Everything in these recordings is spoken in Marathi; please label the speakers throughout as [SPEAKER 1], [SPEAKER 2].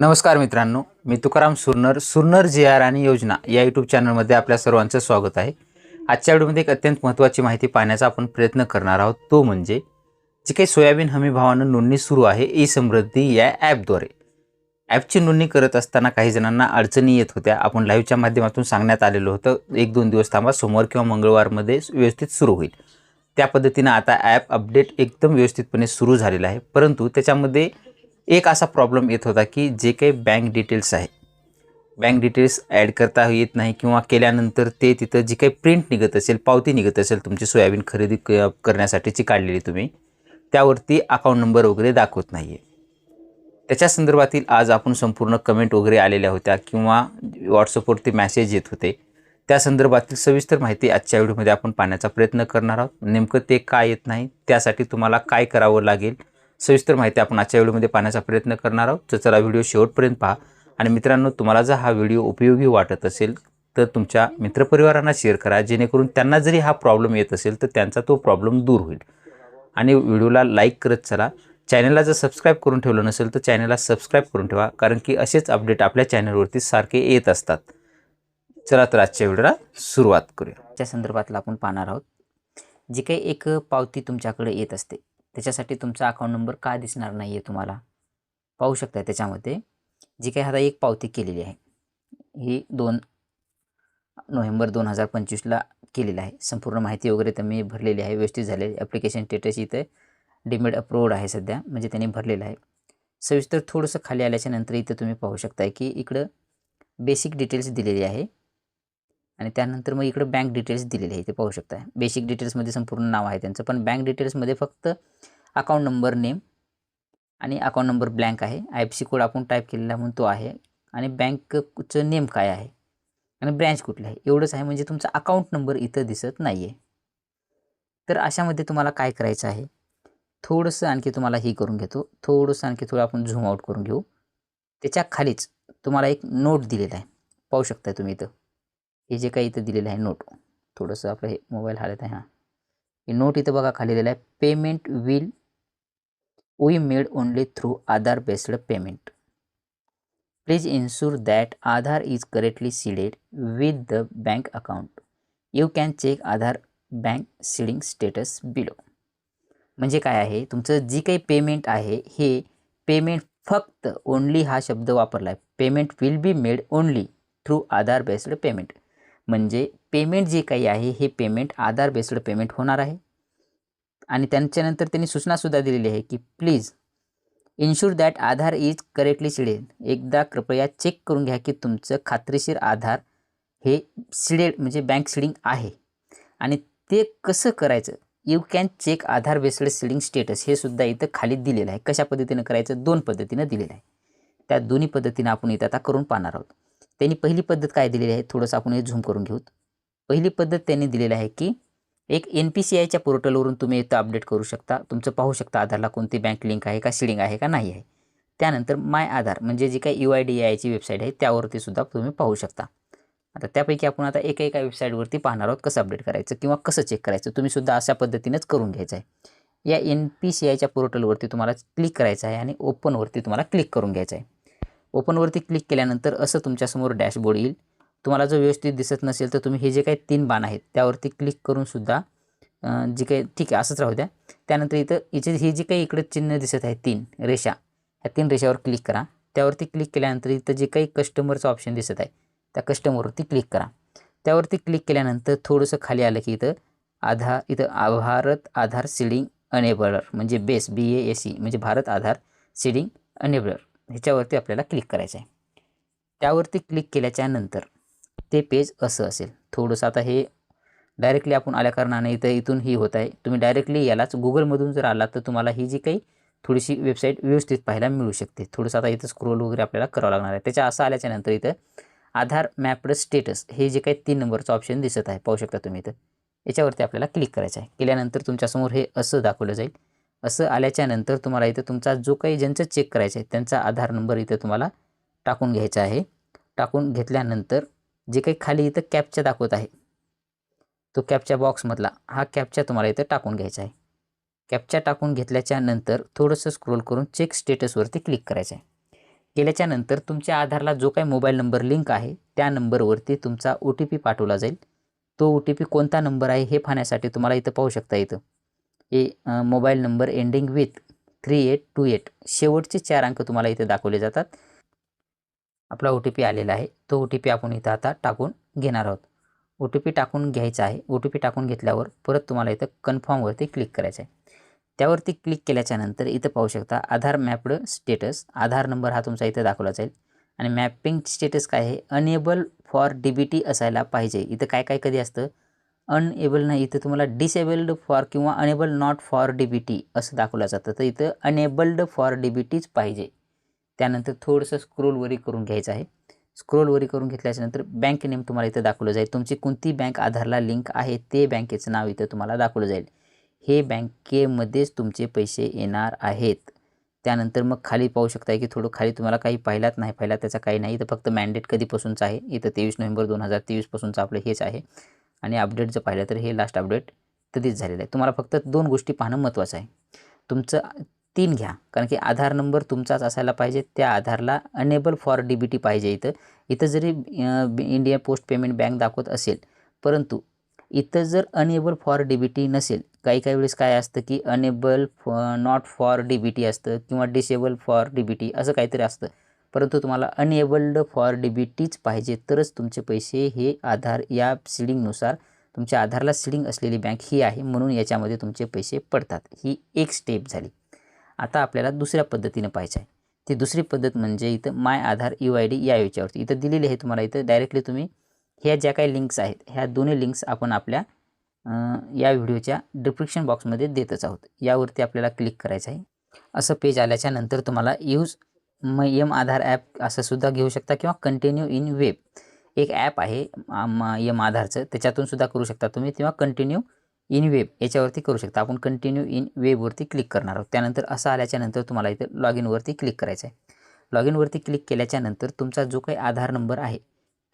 [SPEAKER 1] नमस्कार मित्रांनो मी तुकाराम सुरनर सुरनर जी आर आणि योजना या यूट्यूब चॅनलमध्ये आपल्या सर्वांचं स्वागत आहे. आजच्या व्हिडिओमध्ये एक अत्यंत महत्त्वाची माहिती पाहण्याचा आपण प्रयत्न करणार आहोत. तो म्हणजे जी काही सोयाबीन हमी भावानं नोंदणी सुरू आहे ई समृद्धी या ॲपद्वारे. ॲपची नोंदणी करत असताना काही जणांना अडचणी येत होत्या. आपण लाईव्हच्या माध्यमातून सांगण्यात आलेलं होतं एक दोन दिवस थांबा सोमवार किंवा मंगळवारमध्ये व्यवस्थित सुरू होईल. त्या पद्धतीनं आता ॲप अपडेट एकदम व्यवस्थितपणे सुरू झालेलं आहे. परंतु त्याच्यामध्ये एक असा प्रॉब्लेम येत होता की जे काही बँक डिटेल्स आहे बँक डिटेल्स ॲड करता येत नाही किंवा केल्यानंतर ते तिथं जी काही प्रिंट निघत असेल पावती निघत असेल तुमची सोयाबीन खरेदी क करण्यासाठीची काढलेली तुम्ही त्यावरती अकाउंट नंबर वगैरे दाखवत नाही आहे त्याच्या संदर्भातील आज आपण संपूर्ण कमेंट वगैरे आलेल्या होत्या किंवा व्हॉट्सअपवरती मॅसेज येत होते. त्या संदर्भातील सविस्तर माहिती आजच्या व्हिडिओमध्ये आपण पाहण्याचा प्रयत्न करणार आहोत. नेमकं ते काय येत नाही त्यासाठी तुम्हाला काय करावं लागेल सविस्तर माहिती आपण आजच्या व्हिडिओमध्ये पाहण्याचा प्रयत्न करणार आहोत. तर चला व्हिडिओ शेवटपर्यंत पहा. आणि मित्रांनो तुम्हाला जर हा व्हिडिओ उपयोगी वाटत असेल तर तुमच्या मित्रपरिवारांना शेअर करा. जेणेकरून त्यांना जरी हा प्रॉब्लेम येत असेल तर त्यांचा तो प्रॉब्लेम दूर होईल. आणि व्हिडिओला लाईक करत चला. चॅनलला जर सबस्क्राईब करून ठेवलं नसेल तर चॅनलला सबस्क्राईब करून ठेवा. कारण की असेच अपडेट आपल्या चॅनलवरती सारखे येत असतात. चला तर आजच्या व्हिडिओला सुरुवात करूया.
[SPEAKER 2] त्या संदर्भातला आपण पाहणार आहोत. जी काही एक पावती तुमच्याकडे येत असते त्याच्यासाठी तुमचा अकाउंट नंबर का दिसणार नाही आहे तुम्हाला? पाहू शकता त्याच्यामध्ये. जी काही आता एक पावती केलेली आहे. ही दोन नोव्हेंबर दोन हजार पंचवीसला केलेलं आहे. संपूर्ण माहिती वगैरे त्यांनी भरलेली आहे. व्यवस्थित झाले ॲप्लिकेशन स्टेटस इथं डिमेड अप्रूव्ड आहे सध्या. म्हणजे त्यांनी भरलेलं आहे. सविस्तर थोडंसं खाली आल्याच्यानंतर इथं तुम्ही पाहू शकताय की इकडं बेसिक डिटेल्स दिलेली आहे. आणि त्यानंतर मग इकडं बँक डिटेल्स दिलेले आहे ते पाहू शकता. बेसिक डिटेल्समध्ये संपूर्ण नाव आहे त्यांचं पण बँक डिटेल्समध्ये फक्त अकाउंट नंबर नेम आणि अकाउंट नंबर ब्लँक आहे. आय एफ सी कोड आपण टाईप केलेला म्हणून तो आहे. आणि बँकचं नेम काय आहे? आणि ब्रँच कुठलं आहे? एवढंच आहे म्हणजे तुमचा अकाउंट नंबर इथं दिसत नाही आहे तर अशामध्ये तुम्हाला काय करायचं आहे? थोडंसं आणखी तुम्हाला हे करून घेतो. थोडंसं आणखी थोडं आपण झूम आउट करून घेऊ. त्याच्या खालीच तुम्हाला एक नोट दिलेला आहे. पाहू शकता तुम्ही इथं. हे जे काही इथं दिलेलं आहे नोट थोडंसं आपलं हे मोबाईल हालत आहे हां. हे नोट इथं बघा खाली दिलेलं आहे payment will we made only through Aadhaar based payment please ensure that Aadhaar is correctly seeded with the bank account you can check Aadhaar bank seeding status below म्हणजे काय आहे? तुमचं जी काही पेमेंट आहे हे पेमेंट फक्त ओनली हा शब्द वापरला आहे payment will be made only through Aadhaar based payment म्हणजे पेमेंट जे काही आहे हे पेमेंट आधार बेस्ड पेमेंट होणार आहे. आणि त्यांच्यानंतर त्यांनी सूचनासुद्धा दिलेली आहे की please ensure that Aadhaar is correctly seeded एकदा कृपया चेक करून घ्या की तुमचं खात्रीशीर आधार हे सिडेड म्हणजे बँक सिडिंग आहे. आणि ते कसं करायचं? You can check Aadhaar based seeding status हे सुद्धा इथं खाली दिलेलं आहे. कशा पद्धतीनं करायचं? दोन पद्धतीनं दिलेलं आहे. त्या दोन्ही पद्धतीनं आपण इथं आता करून पाहणार आहोत. त्यांनी पहिली पद्धत काय दिलेली आहे? थोडंसं आपण हे झूम करून घेऊत. पहिली पद्धत त्यांनी दिलेली आहे की एक एन पी सी आयच्या पोर्टलवरून तुम्ही इथं अपडेट करू शकता. तुमचं पाहू शकता आधारला कोणती बँक लिंक आहे का शिडिंग आहे का नाही आहे. त्यानंतर माय आधार म्हणजे जी काही यू आय डी आयची वेबसाईट आहे त्यावरती सुद्धा तुम्ही पाहू शकता. आता त्यापैकी आपण आता एका एका वेबसाईटवरती पाहणार आहोत कसं अपडेट करायचं किंवा कसं चेक करायचं. तुम्ही सुद्धा अशा पद्धतीनेच करून घ्यायचं आहे. या एन पी सी आयच्या पोर्टलवरती तुम्हाला क्लिक करायचं आहे आणि ओपनवरती तुम्हाला क्लिक करून घ्यायचं आहे. ओपनवरती क्लिक केल्यानंतर असं तुमच्यासमोर डॅशबोर्ड येईल. तुम्हाला जर व्यवस्थित दिसत नसेल तर तुम्ही हे जे काही तीन बाण आहेत त्यावरती क्लिक करूनसुद्धा जे जी काही ठीक आहे असंच राहू द्या. त्यानंतर इथं इथे हे जे काही इकडं चिन्ह दिसत आहे तीन रेषा ह्या तीन रेषावर क्लिक करा. त्यावरती क्लिक केल्यानंतर इथं जे काही कस्टमरचं ऑप्शन दिसत आहे त्या कस्टमरवरती क्लिक करा. त्यावरती क्लिक केल्यानंतर थोडंसं खाली आलं की इथं आधार इथं भारत आधार सीडिंग अनेबलर म्हणजे base B A S C म्हणजे भारत आधार सीडिंग अनेबलर ह्याच्यावरती आपल्याला क्लिक करायचं आहे. त्यावरती क्लिक केल्याच्यानंतर ते पेज असं असेल. थोडंसं आता हे डायरेक्टली आपण आल्या कारणाने इथं इथून ही होत आहे. तुम्ही डायरेक्टली यालाच गुगलमधून जर आलात तर तुम्हाला ही जी काही थोडीशी वेबसाईट व्यवस्थित पाहायला मिळू शकते. थोडंसं आता इथं स्क्रोल वगैरे आपल्याला करावं लागणार आहे. त्याच्या असं आल्याच्यानंतर इथं आधार मॅपड स्टेटस हे जे काही तीन नंबरचं ऑप्शन दिसत आहे. पाहू शकता तुम्ही इथं. याच्यावरती आपल्याला क्लिक करायचं आहे. केल्यानंतर तुमच्यासमोर हे असं दाखवलं जाईल. असं आल्याच्यानंतर तुम्हाला इथं तुमचा जो काही ज्यांचं चेक करायचं आहे त्यांचा आधार नंबर इथं तुम्हाला टाकून घ्यायचा आहे. टाकून घेतल्यानंतर जे काही खाली इथं कॅपच्या दाखवत आहे तो कॅपच्या बॉक्समधला हा कॅपच्या तुम्हाला इथं टाकून घ्यायचा आहे. कॅपच्या टाकून घेतल्याच्या नंतर थोडंसं स्क्रोल करून चेक स्टेटसवरती क्लिक करायचं आहे. केल्याच्यानंतर तुमच्या आधारला जो काही मोबाईल नंबर लिंक आहे त्या नंबरवरती तुमचा ओ टी पी पाठवला जाईल. तो ओ टी पी कोणता नंबर आहे हे पाहण्यासाठी तुम्हाला इथं पाहू शकता इथं. A mobile number ending with three eight two eight शेवटचे चार अंक तुम्हाला इथे दाखवले जातात. आपला ओ टी पी आलेला आहे. तो ओ टी पी आपण इथं आता टाकून घेणार आहोत. ओ टी पी टाकून घ्यायचा आहे. ओ टी पी टाकून घेतल्यावर परत तुम्हाला इथं कन्फर्मवरती क्लिक करायचं आहे त्यावरती क्लिक केल्याच्यानंतर इथं पाहू शकता आधार मॅपड स्टेटस आधार नंबर हा तुमचा इथं दाखवला जाईल. आणि मॅपिंग स्टेटस काय आहे? Enable for D B T असायला पाहिजे. इथं काय काय कधी असतं? अनएबल नाही. इथं तुम्हाला डिसेबल्ड फॉर किंवा enable not for D B T असं दाखवलं जातं. तर इथं अनेबल्ड फॉर डी बी टीच पाहिजे. त्यानंतर थोडंसं स्क्रोलवरी करून घ्यायचं आहे. स्क्रोलवरी करून घेतल्याच्यानंतर बँक नेम तुम्हाला इथं दाखवलं जाईल. तुमची कोणती बँक आधारला लिंक आहे ते बँकेचं नाव इथं तुम्हाला दाखवलं जाईल. हे बँकेमध्येच तुमचे पैसे येणार आहेत. त्यानंतर मग खाली पाहू शकताय की थोडं खाली तुम्हाला काही पाहिलात नाही पाहिला त्याचा काही नाही. इथं फक्त मॅन्डेट कधीपासूनचं आहे. इथं तेवीस नोव्हेंबर दोन हजार तेवीसपासूनचं आपलं हेच आहे. आणि अपडेट जर पाहिलं तर हे लास्ट अपडेट कधीच झालेलं आहे तुम्हाला फक्त दोन गोष्टी पाहणं महत्त्वाचं आहे. तुमचं तीन घ्या. कारण की आधार नंबर तुमचाच असायला पाहिजे. त्या आधारला enable for D B T पाहिजे इथं. इथं जरी इंडिया पोस्ट पेमेंट बँक दाखवत असेल परंतु इथं जर enable for D B T नसेल काही काही वेळेस काय असतं की enable for not for D B T असतं किंवा disable for D B T असं काहीतरी असतं. परंतु तुम्हाला अनएबल्ड फॉर डिबिटीच पाहिजे तरच तुमचे पैसे हे आधार या सिडिंगनुसार तुमच्या आधारला सिडिंग असलेली बँक ही आहे म्हणून याच्यामध्ये तुमचे पैसे पडतात. ही एक स्टेप झाली. आता आपल्याला दुसऱ्या पद्धतीनं पाहायचं आहे. ती दुसरी पद्धत म्हणजे इथं my Aadhaar U I D या याच्यावरती. इथं दिलेली आहे तुम्हाला इथं डायरेक्टली तुम्ही ह्या ज्या काही लिंक्स आहेत ह्या दोन्ही लिंक्स आपण आपल्या या व्हिडिओच्या डिस्क्रिप्शन बॉक्समध्ये देतच आहोत. यावरती आपल्याला क्लिक करायचं आहे. असं पेज आल्याच्यानंतर तुम्हाला यूज म यम आधार ॲप असं सुद्धा घेऊ शकता किंवा कंटिन्यू इन वेब एक ॲप आहे यम आधारचं. त्याच्यातून सुद्धा करू शकता तुम्ही किंवा कंटिन्यू इन वेब याच्यावरती करू शकता. आपण कंटिन्यू इन वेबवरती क्लिक करणार आहोत. त्यानंतर असं आल्याच्यानंतर तुम्हाला इथं लॉग इनवरती क्लिक करायचं आहे. लॉग इनवरती क्लिक केल्याच्यानंतर तुमचा जो काही आधार नंबर आहे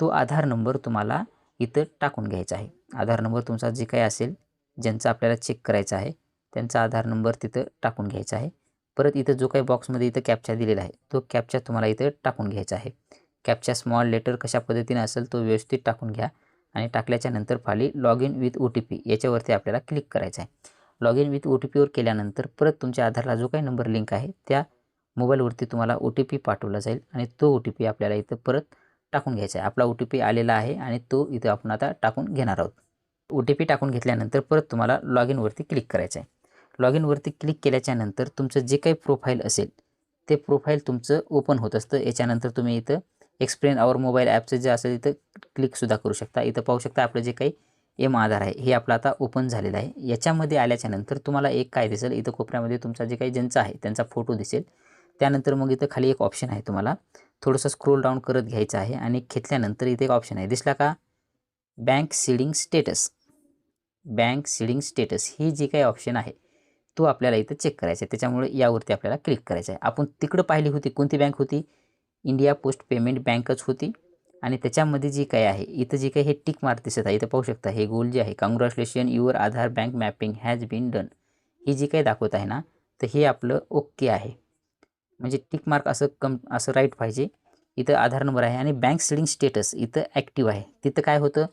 [SPEAKER 2] तो आधार नंबर तुम्हाला इथं टाकून घ्यायचा आहे. आधार नंबर तुमचा जे काही असेल ज्यांचा आपल्याला चेक करायचा आहे त्यांचा आधार नंबर तिथं टाकून घ्यायचा आहे. परत इथं जो काही बॉक्समध्ये इथं कॅप्चा दिलेला आहे तो कॅप्चा तुम्हाला इथं टाकून घ्यायचा आहे. कॅप्चा स्मॉल लेटर कशा पद्धतीने असेल तो व्यवस्थित टाकून घ्या आणि टाकल्याच्या नंतर खाली log in with O T P याच्यावरती आपल्याला क्लिक करायचं आहे. Log in with O T पीवर केल्यानंतर परत तुमच्या आधारला जो काही नंबर लिंक आहे त्या मोबाईलवरती तुम्हाला ओ टी पी पाठवला जाईल आणि तो ओ टी पी आपल्याला इथं परत टाकून घ्यायचा आहे. आपला ओ टी पी आलेला आहे आणि तो इथं आपण आता टाकून घेणार आहोत. ओ टी पी टाकून घेतल्यानंतर परत तुम्हाला लॉग इनवरती क्लिक करायचं आहे. लॉग इनवरती क्लिक केल्याच्यानंतर तुमचं जे काही प्रोफाईल असेल ते प्रोफाईल तुमचं ओपन होत असतं. याच्यानंतर तुम्ही इथं एक्सप्लेन आवर मोबाईल ॲपचं जे असेल इथं क्लिकसुद्धा करू शकता. इथं पाहू शकता आपलं जे काही एम आधार आहे हे आपलं आता ओपन झालेलं आहे. याच्यामध्ये आल्याच्यानंतर तुम्हाला एक काय दिसेल इथं कोपऱ्यामध्ये तुमचा जे काही ज्यांचा आहे त्यांचा फोटो दिसेल. त्यानंतर मग इथं खाली एक ऑप्शन आहे तुम्हाला. थोडंसं स्क्रोल डाऊन करत घ्यायचं आहे आणि घेतल्यानंतर इथे एक ऑप्शन आहे. दिसला का? Bank seeding status bank seeding status ही जी काही ऑप्शन आहे तो आपल्याला इथं चेक करायचा आहे. त्याच्यामुळे यावरती आपल्याला क्लिक करायचं आहे. आपण तिकडं पाहिली होती कोणती बँक होती? इंडिया पोस्ट पेमेंट बँकच होती. आणि त्याच्यामध्ये जी काही आहे इथं जे काही हे टिक मार्क दिसत आहे इथं पाहू शकता हे गोल जे आहे congratulation your Aadhaar bank mapping has been done ही जी काही दाखवत आहे ना तर हे आपलं ओके आहे. म्हणजे टिक मार्क असं कम असं राईट पाहिजे. इथं आधार नंबर आहे आणि बँक सिडिंग स्टेटस इथं ॲक्टिव्ह आहे. तिथं काय होतं?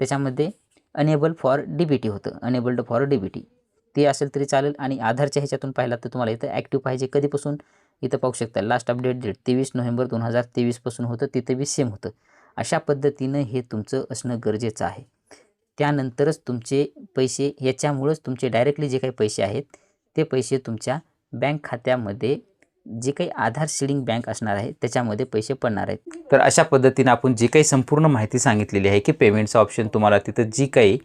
[SPEAKER 2] त्याच्यामध्ये enable for D B T होतं. Enabled for D B T ते असेल तरी चालेल. आणि आधारच्या ह्याच्यातून पाहिलं तर तुम्हाला इथं ॲक्टिव्ह पाहिजे. कधीपासून? इथं पाहू शकता. लास्ट अपडेट डेट तेवीस नोव्हेंबर दोन हजार तेवीसपासून होतं. तिथं बी सेम होतं. अशा पद्धतीनं हे तुमचं असणं गरजेचं आहे. त्यानंतरच तुमचे पैसे याच्यामुळंच तुमचे डायरेक्टली जे काही पैसे आहेत ते पैसे तुमच्या बँक खात्यामध्ये जे काही आधार सिडिंग बँक असणार आहे त्याच्यामध्ये पैसे पडणार आहेत.
[SPEAKER 1] तर अशा पद्धतीनं आपण जी काही संपूर्ण माहिती सांगितलेली आहे की पेमेंटचा ऑप्शन तुम्हाला तिथं जी काही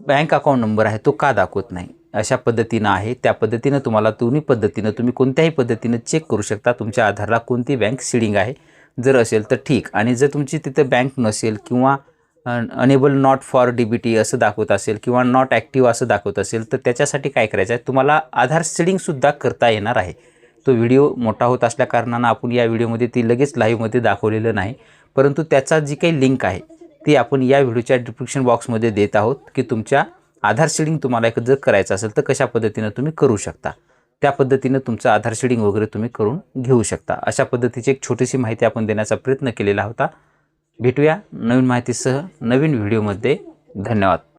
[SPEAKER 1] बँक अकाउंट नंबर आहे तो का दाखवत नाही? अशा पद्धतीनं आहे. त्या पद्धतीनं तुम्हाला दोन्ही पद्धतीनं तुम्ही कोणत्याही पद्धतीनं चेक करू शकता. तुमच्या आधारला कोणती बँक सिडिंग आहे. जर असेल तर ठीक. आणि जर तुमची तिथं बँक नसेल किंवा enable not for D B T असं दाखवत असेल किंवा नॉट ॲक्टिव्ह असं दाखवत असेल तर त्याच्यासाठी काय करायचं आहे? तुम्हाला आधार सिडिंगसुद्धा करता येणार आहे. तो व्हिडिओ मोठा होत असल्याकारणानं आपण या व्हिडिओमध्ये ती लगेच लाईव्हमध्ये दाखवलेलं नाही. परंतु त्याचा जी काही लिंक आहे ती आपण या व्हिडिओच्या डिस्क्रिप्शन बॉक्समध्ये देत आहोत की तुमच्या आधार शेडिंग तुम्हाला एक जर करायचं असेल तर कशा पद्धतीनं तुम्ही करू शकता? त्या पद्धतीनं तुमचं आधार शेडिंग वगैरे तुम्ही करून घेऊ शकता. अशा पद्धतीची एक छोटीशी माहिती आपण देण्याचा प्रयत्न केलेला होता. भेटूया नवीन माहितीसह नवीन व्हिडिओमध्ये धन्यवाद.